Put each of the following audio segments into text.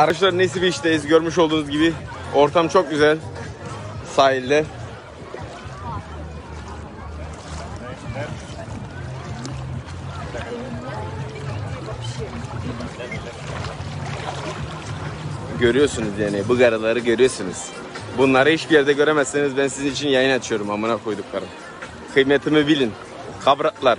Arkadaşlar Nesi Beach'teyiz. Görmüş olduğunuz gibi ortam çok güzel. Sahilde. Görüyorsunuz yani bu garaları görüyorsunuz. Bunları hiçbir yerde göremezseniz ben sizin için yayın açıyorum amına koyduklarım. Kıymetimi bilin. Kabratlar.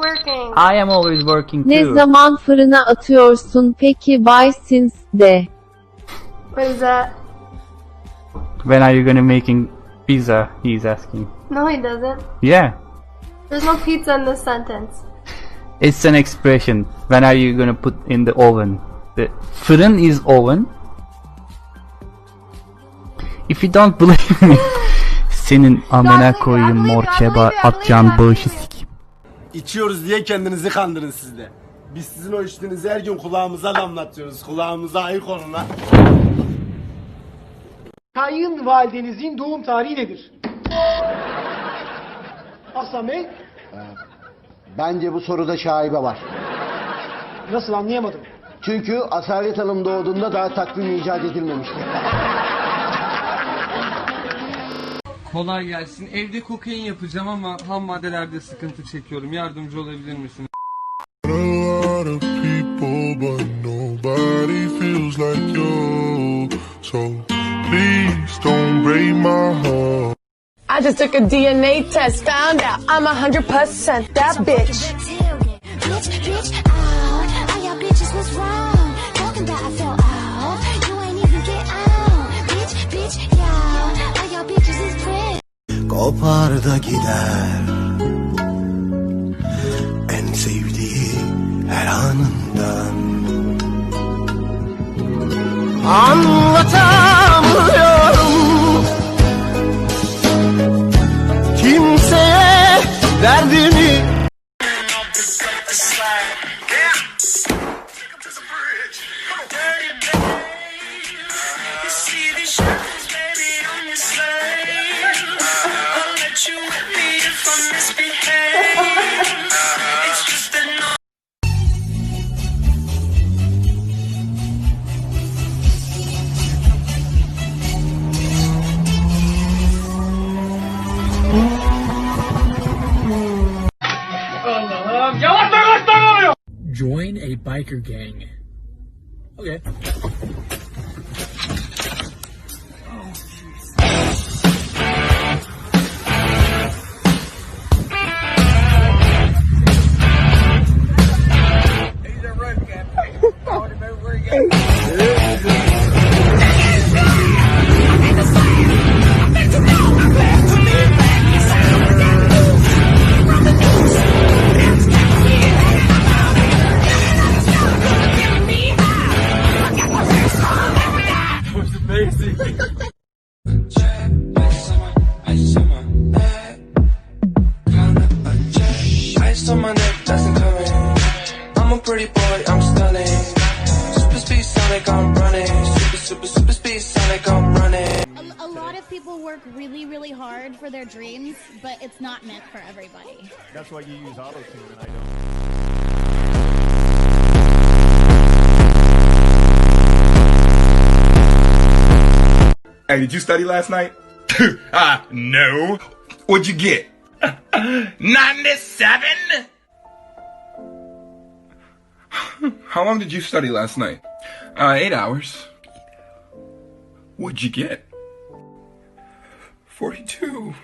Working. I am always working Ne too. zaman fırına atıyorsun peki Bay Sins de? What is that? When are you gonna making pizza? He's asking. No, he doesn't. Yeah, There's no pizza in this sentence. it's an expression. When are you gonna put in the oven? The fırın is oven. If you don't believe me, senin amına koyayım mor keba atacağın bağışı sikeyim. İçiyoruz diye kendinizi kandırın siz de. Biz sizin o içtiğinizi her gün kulağımıza damlatıyoruz. Kulağımıza ayık olun lan. Kayınvalidenizin doğum tarihi nedir? Hasan Bey, Bence bu soruda şaibe var. nasıl anlayamadım. Çünkü Asalet Hanım doğduğunda daha takvim icat edilmemişti. Kolay gelsin. Evde kokain yapacağım ama ham maddelerde sıkıntı çekiyorum. Yardımcı olabilir misin? a lot of people, but nobody feels like you. So please don't break my heart. I just took a DNA test, found out I'm a hundred percent that bitch. Kopar da gider Join a biker gang. Okay. Stunning. Super speed Sonic, I'm running. Super, super, super speed Sonic, I'm running. A, a lot of people work really, really hard for their dreams, but it's not meant for everybody. That's why you use auto tune and I don't. Hey, did you study last night? Ah, no. What'd you get? 97? How long did you study last night? Uh, eight hours. What'd you get? 42.